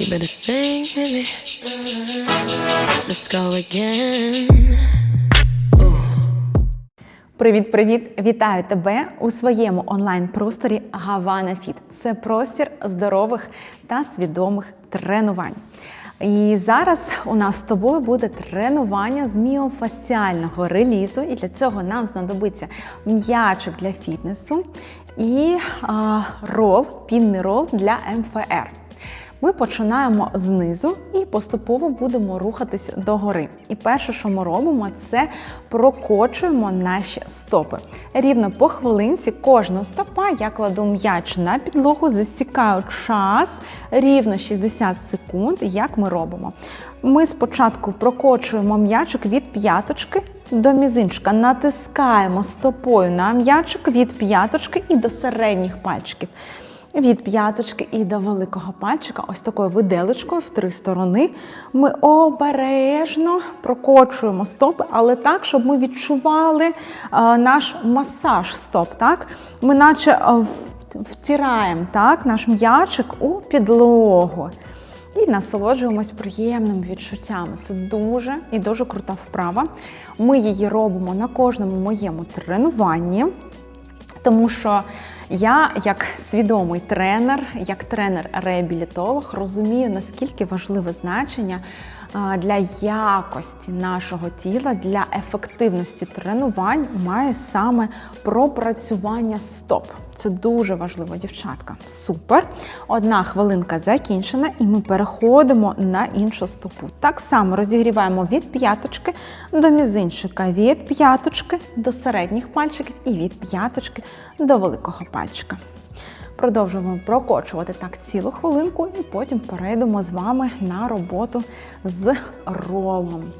You better sing me. Let's go again. Привіт-привіт! Вітаю тебе у своєму онлайн-просторі Гавана Фіт. Це простір здорових та свідомих тренувань. І зараз у нас з тобою буде тренування з міофасціального релізу, і для цього нам знадобиться м'ячик для фітнесу і а, рол, пінний рол для МФР. Ми починаємо знизу і поступово будемо рухатись догори. І перше, що ми робимо, це прокочуємо наші стопи. Рівно по хвилинці кожна стопа я кладу м'яч на підлогу, засікаю час рівно 60 секунд. Як ми робимо? Ми спочатку прокочуємо м'ячик від п'яточки до мізинчика, натискаємо стопою на м'ячик від п'яточки і до середніх пальчиків від п'яточки і до великого пальчика, ось такою виделечкою в три сторони. Ми обережно прокочуємо стопи, але так, щоб ми відчували е, наш масаж стоп. Так? Ми наче е, втираємо так, наш м'ячик у підлогу. І насолоджуємось приємними відчуттями. Це дуже і дуже крута вправа. Ми її робимо на кожному моєму тренуванні. Тому що я, як свідомий тренер, як тренер-реабілітолог, розумію, наскільки важливе значення для якості нашого тіла, для ефективності тренувань має саме пропрацювання стоп. Це дуже важливо, дівчатка. Супер. Одна хвилинка закінчена, і ми переходимо на іншу стопу. Так само розігріваємо від п'яточки до мізинчика, від п'яточки до середніх пальчиків і від п'яточки до великого пальчика. Продовжуємо прокочувати так цілу хвилинку, і потім перейдемо з вами на роботу з ролом.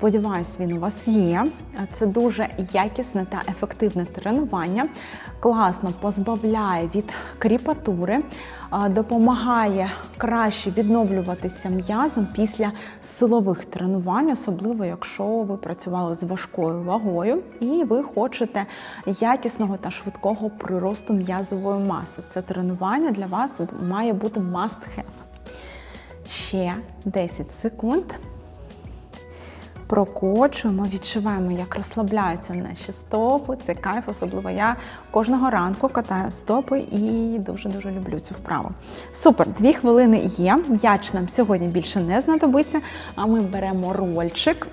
Сподіваюсь, він у вас є. Це дуже якісне та ефективне тренування. Класно позбавляє від кріпатури, допомагає краще відновлюватися м'язом після силових тренувань, особливо якщо ви працювали з важкою вагою і ви хочете якісного та швидкого приросту м'язової маси. Це тренування для вас має бути must have. Ще 10 секунд прокочуємо, відчуваємо, як розслабляються наші стопи. Це кайф, особливо я кожного ранку катаю стопи і дуже-дуже люблю цю вправу. Супер, дві хвилини є. М'яч нам сьогодні більше не знадобиться, а ми беремо рольчик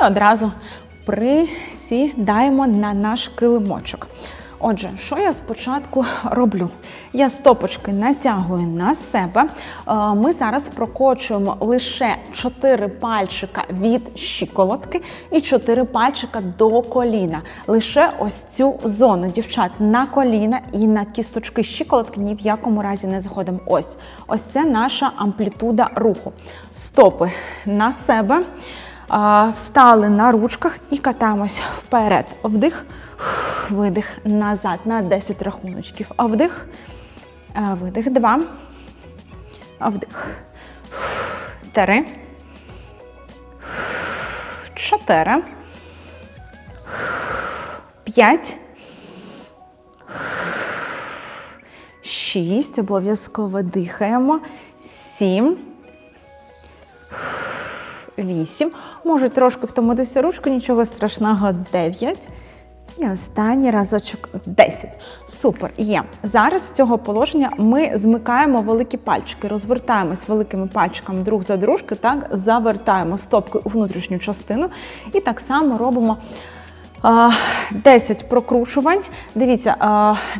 і одразу присідаємо на наш килимочок. Отже, що я спочатку роблю? Я стопочки натягую на себе. Е, Ми зараз прокочуємо лише 4 пальчика від щиколотки і 4 пальчика до коліна. Лише ось цю зону, дівчат, на коліна і на кісточки щиколотки ні в якому разі не заходимо. Ось, ось це наша амплітуда руху. Стопи на себе. А, Встали на ручках і катаємось вперед. Вдих, видих назад на 10 рахуночків. А вдих, видих, два. А вдих. Три. Чотири. П'ять. Шість. Обов'язково дихаємо. Сім. Вісім. Може трошки втомитися ручку, нічого страшного. Дев'ять. І останній разочок 10. Супер. Є. Зараз з цього положення ми змикаємо великі пальчики, розвертаємось великими пальчиками друг за дружки, так, завертаємо стопкою у внутрішню частину. І так само робимо 10 прокручувань. Дивіться,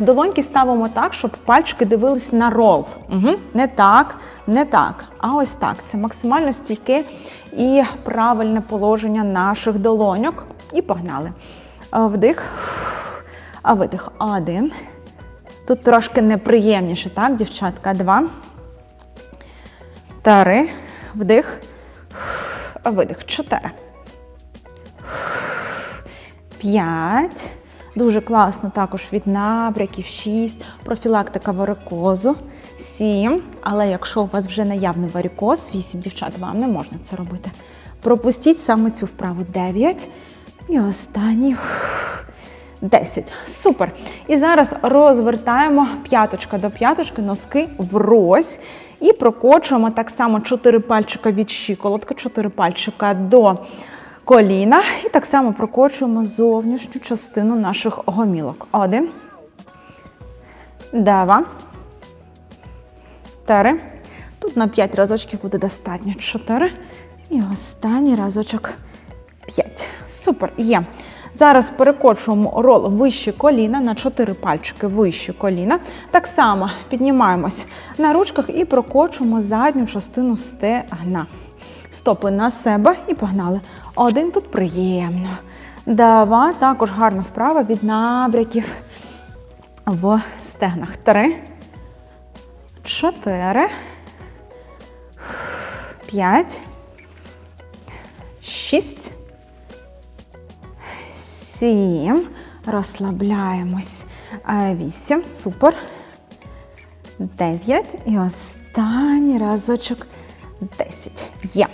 долоньки ставимо так, щоб пальчики дивились на рол. Угу. Не так, не так, а ось так. Це максимально стійке і правильне положення наших долоньок. І погнали. Вдих, а видих. Один. Тут трошки неприємніше, так, дівчатка? Два. Три. Вдих. А видих. Чотири. П'ять. Дуже класно також від набряків. Шість. Профілактика варикозу. Сім. Але якщо у вас вже наявний варикоз, вісім дівчат, вам не можна це робити. Пропустіть саме цю вправу. Дев'ять. І останній. 10. Супер. І зараз розвертаємо п'яточка до п'яточки, носки врозь. І прокочуємо так само 4 пальчика від щиколотки, 4 пальчика до коліна. І так само прокочуємо зовнішню частину наших гомілок. Один. Два. Три. Тут на 5 разочків буде достатньо. 4. І останній разочок 5. Супер, є. Зараз перекочуємо рол вище коліна на 4 пальчики вище коліна. Так само піднімаємось на ручках і прокочуємо задню частину стегна. Стопи на себе і погнали. Один тут приємно. Два. Також гарна вправа від набряків в стегнах. Три. Чотири. П'ять. Шість. Сім. Розслабляємось. Е, Вісім. Супер. Дев'ять. І останній разочок. Десять. Є.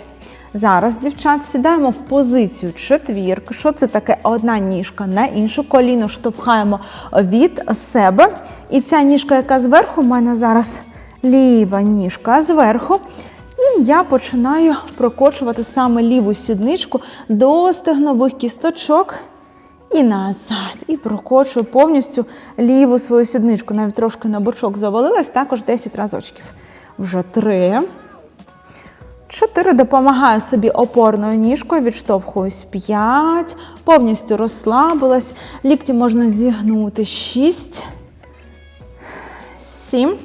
Зараз, дівчат, сідаємо в позицію четвірки. Що це таке? Одна ніжка на іншу коліно штовхаємо від себе. І ця ніжка, яка зверху, у мене зараз ліва ніжка зверху. І я починаю прокочувати саме ліву сідничку до стегнових кісточок і назад. І прокочую повністю ліву свою сідничку. Навіть трошки на бочок завалилась, також 10 разочків. Вже три. Чотири. Допомагаю собі опорною ніжкою, відштовхуюсь. П'ять. Повністю розслабилась. Лікті можна зігнути. Шість. Сім.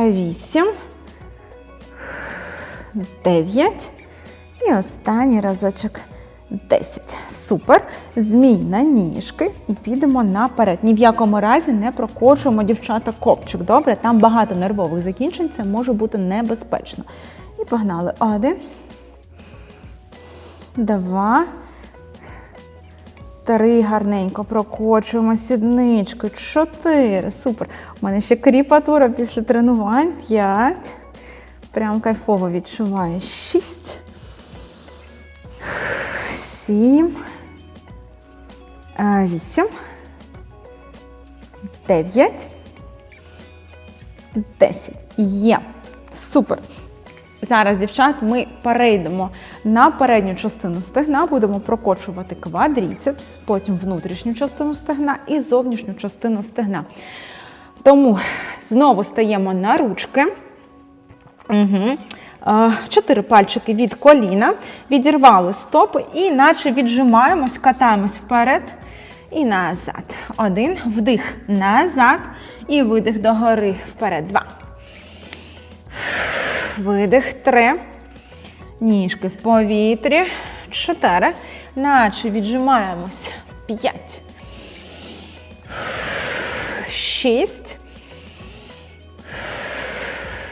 Вісім. Дев'ять. І останній разочок. 10. Супер. Змій на ніжки і підемо наперед. Ні в якому разі не прокочуємо дівчата копчик. Добре, там багато нервових закінчень, це може бути небезпечно. І погнали. Один. Два. Три. Гарненько прокочуємо сіднички. Чотири. Супер. У мене ще кріпатура після тренувань. П'ять. Прям кайфово відчуваю. Шість сім, е, вісім, дев'ять, десять. Є. Супер. Зараз, дівчат, ми перейдемо на передню частину стегна, будемо прокочувати квадріцепс, потім внутрішню частину стегна і зовнішню частину стегна. Тому знову стаємо на ручки. Угу. Чотири пальчики від коліна, відірвали стопи і наче віджимаємось, катаємось вперед і назад. Один. Вдих назад. І видих догори вперед. Два. Видих. Три. Ніжки в повітрі. Чотири. Наче віджимаємось. П'ять. Шість.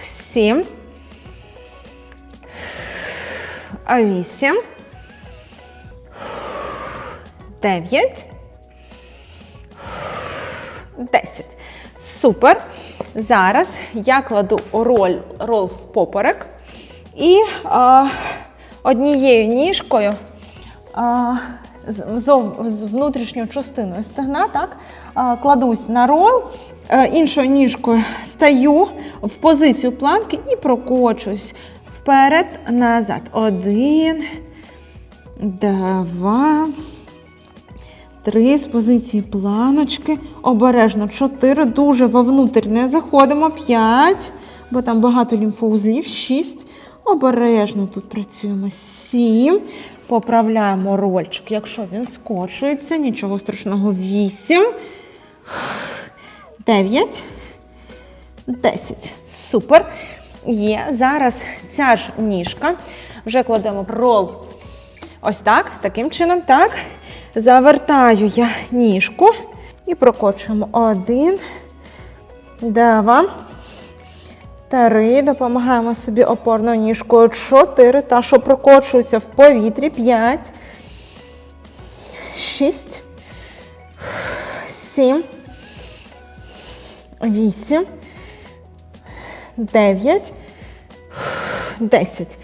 Сім. А вісім. Дев'ять. Десять. Супер. Зараз я кладу роль, рол в поперек і а, однією ніжкою а, з, з внутрішньою частиною стегна, так, а, кладусь на рол, а, іншою ніжкою стаю в позицію планки і прокочуюсь вперед, назад. Один, два. Три з позиції планочки. Обережно. Чотири. Дуже вовнутрь не заходимо. П'ять. Бо там багато лімфоузлів. Шість. Обережно тут працюємо. Сім. Поправляємо рольчик. Якщо він скочується, нічого страшного. Вісім. Дев'ять. Десять. Супер. Є. Зараз ця ж ніжка. Вже кладемо рол Ось так, таким чином, так. Завертаю я ніжку і прокочуємо. Один, два, три. Допомагаємо собі опорною ніжкою. Чотири. Та, що прокочується в повітрі. П'ять. Шість. Сім. Вісім. Дев'ять. Десять.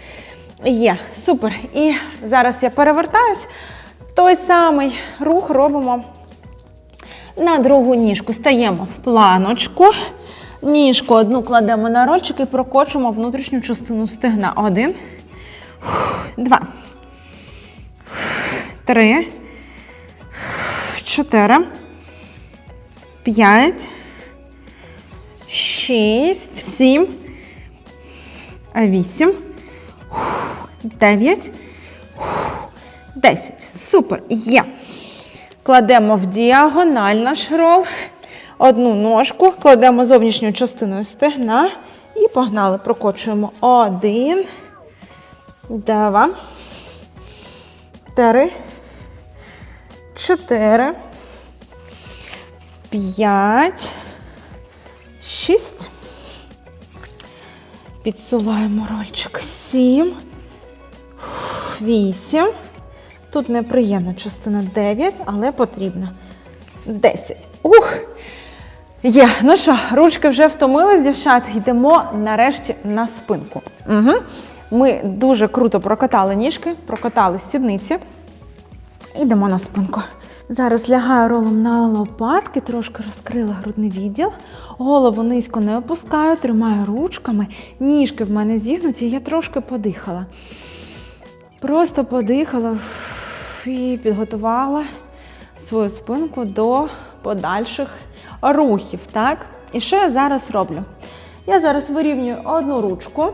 Є, супер. І зараз я перевертаюсь. Той самий рух робимо на другу ніжку. Стаємо в планочку. Ніжку одну кладемо на рольчик і прокочуємо внутрішню частину стегна. Один, два, три, чотири, п'ять, шість, сім, вісім, дев'ять, десять. Супер. Є. Кладемо в діагональ наш рол. Одну ножку, кладемо зовнішньою частиною стегна і погнали. Прокочуємо. Один, два, три, чотири, п'ять, шість. Підсуваємо рольчик. Сім, вісім. Тут неприємна частина 9, але потрібна 10. Ух! Є. Ну що, ручки вже втомились, дівчат. Йдемо нарешті на спинку. Угу. Ми дуже круто прокатали ніжки, прокатали сідниці. Йдемо на спинку. Зараз лягаю ролом на лопатки, трошки розкрила грудний відділ. Голову низько не опускаю, тримаю ручками. Ніжки в мене зігнуті, я трошки подихала. Просто подихала і підготувала свою спинку до подальших рухів. Так? І що я зараз роблю? Я зараз вирівнюю одну ручку.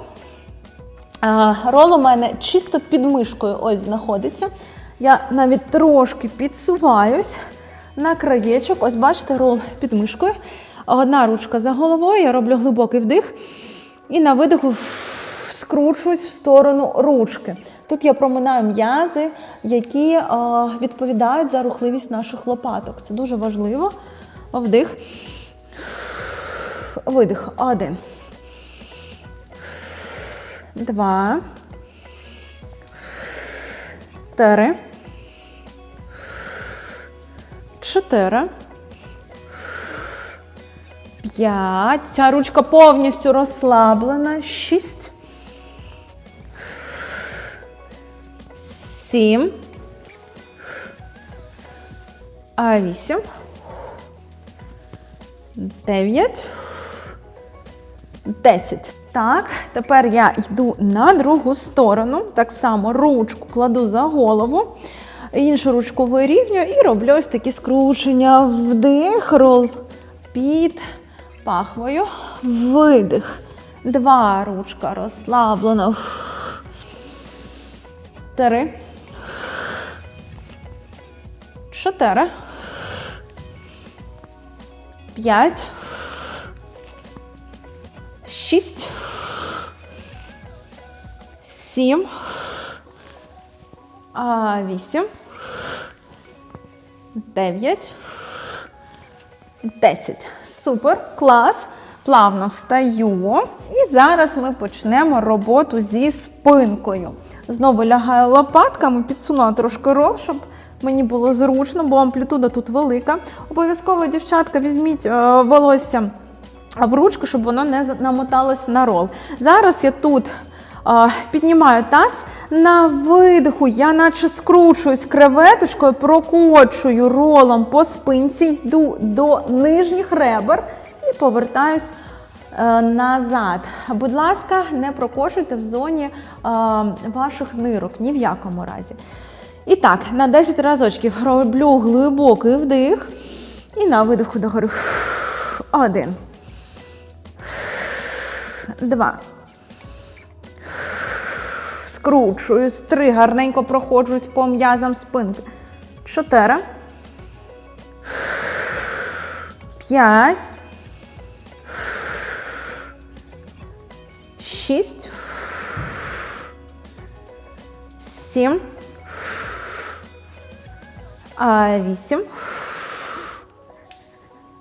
Рол у мене чисто під мишкою ось знаходиться. Я навіть трошки підсуваюсь на краєчок. Ось бачите, рол під мишкою. Одна ручка за головою, я роблю глибокий вдих. І на видиху скручуюсь в сторону ручки. Тут я проминаю м'язи, які е, відповідають за рухливість наших лопаток. Це дуже важливо. Вдих. Видих. Один. Два. Три. Чотири. П'ять. Ця ручка повністю розслаблена. Шість. Сім. А вісім. Дев'ять. Десять. Так, тепер я йду на другу сторону. Так само ручку кладу за голову. Іншу ручку вирівнюю і роблю ось такі скручення. Вдих, рол під пахвою. Видих. Два ручка розслаблено. Три. Чотири. П'ять. Шість. Сім. Вісім. Дев'ять. Десять. Супер. Клас. Плавно встаю. І зараз ми почнемо роботу зі спинкою. Знову лягаю лопатками, підсунула трошки рол, щоб мені було зручно, бо амплітуда тут велика. Обов'язково, дівчатка, візьміть е, волосся в ручку, щоб воно не намоталось на рол. Зараз я тут піднімаю таз. На видиху я наче скручуюсь креветочкою, прокочую ролом по спинці, йду до нижніх ребер і повертаюсь е, назад. Будь ласка, не прокошуйте в зоні е, ваших нирок, ні в якому разі. І так, на 10 разочків роблю глибокий вдих. І на видиху догори. Один. Два. Скручуюсь. Три. Гарненько проходжусь по м'язам спинки. Чотири. П'ять. Шість. Сім. Вісім.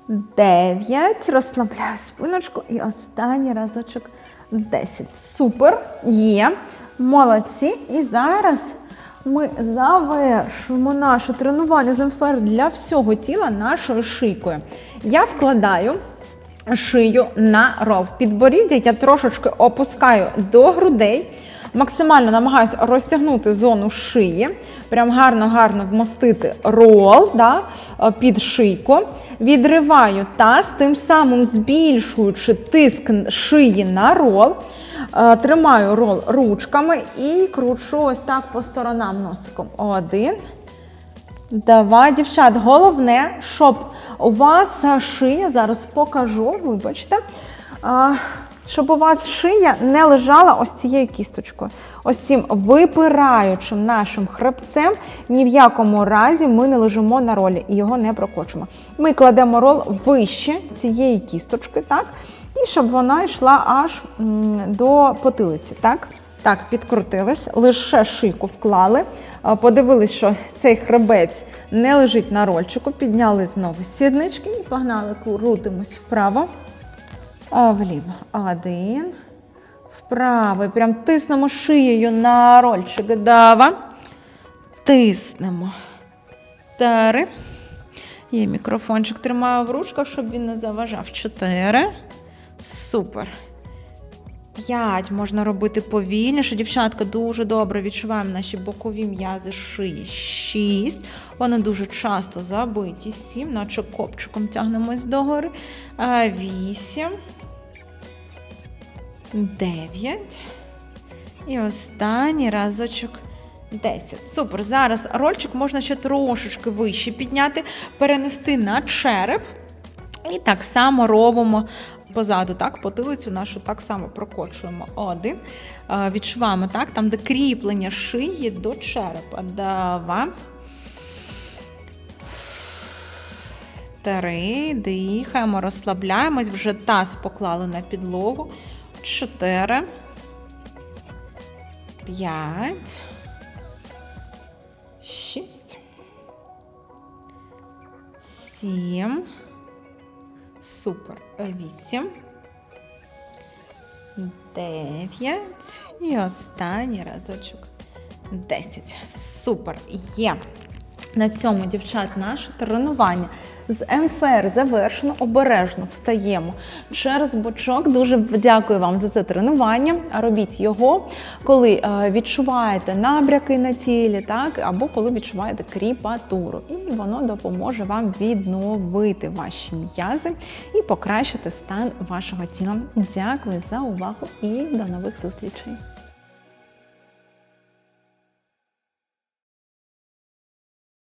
Дев'ять. Розслабляю спиночку. І останній разочок. Десять. Супер. Є. Молодці. І зараз ми завершуємо наше тренування з МФР для всього тіла нашою шийкою. Я вкладаю шию на ров. Підборіддя я трошечки опускаю до грудей. Максимально намагаюся розтягнути зону шиї. прям гарно-гарно вмостити рол да, під шийку. Відриваю таз, тим самим збільшуючи тиск шиї на рол. Е, Тримаю рол ручками і кручу ось так по сторонам носиком. Один. Два, дівчат, головне, щоб у вас е, шия, зараз покажу, вибачте, а, щоб у вас шия не лежала ось цією кісточкою. Ось цим випираючим нашим хребцем ні в якому разі ми не лежимо на ролі і його не прокочимо. Ми кладемо рол вище цієї кісточки, так? І щоб вона йшла аж до потилиці, так? Так, підкрутились, лише шийку вклали. Подивились, що цей хребець не лежить на рольчику. Підняли знову сіднички і погнали, крутимось вправо. Вліво. Один. Вправо. Прям тиснемо шиєю на рольчик. Дава. Тиснемо. Три. Є мікрофончик тримаю в ручках, щоб він не заважав. Чотири. Супер. П'ять можна робити повільніше. Дівчатка дуже добре відчуваємо наші бокові м'язи шиї. Шість. Вони дуже часто забиті. Сім, наче копчиком тягнемось догори. Вісім. Дев'ять. І останній разочок. 10. Супер. Зараз рольчик можна ще трошечки вище підняти, перенести на череп. І так само робимо позаду, так, потилицю нашу так само прокочуємо. Один. Відчуваємо, так, там, де кріплення шиї до черепа. Два. Три. Дихаємо, розслабляємось. Вже таз поклали на підлогу. Чотири. П'ять. Шість. Сім. Супер. Вісім. Дев'ять. І останній разочок. Десять. Супер. Є. На цьому, дівчат, наше тренування з МФР завершено. Обережно встаємо через бочок. Дуже дякую вам за це тренування. Робіть його, коли е, відчуваєте набряки на тілі, так або коли відчуваєте кріпатуру, і воно допоможе вам відновити ваші м'язи і покращити стан вашого тіла. Дякую за увагу і до нових зустрічей.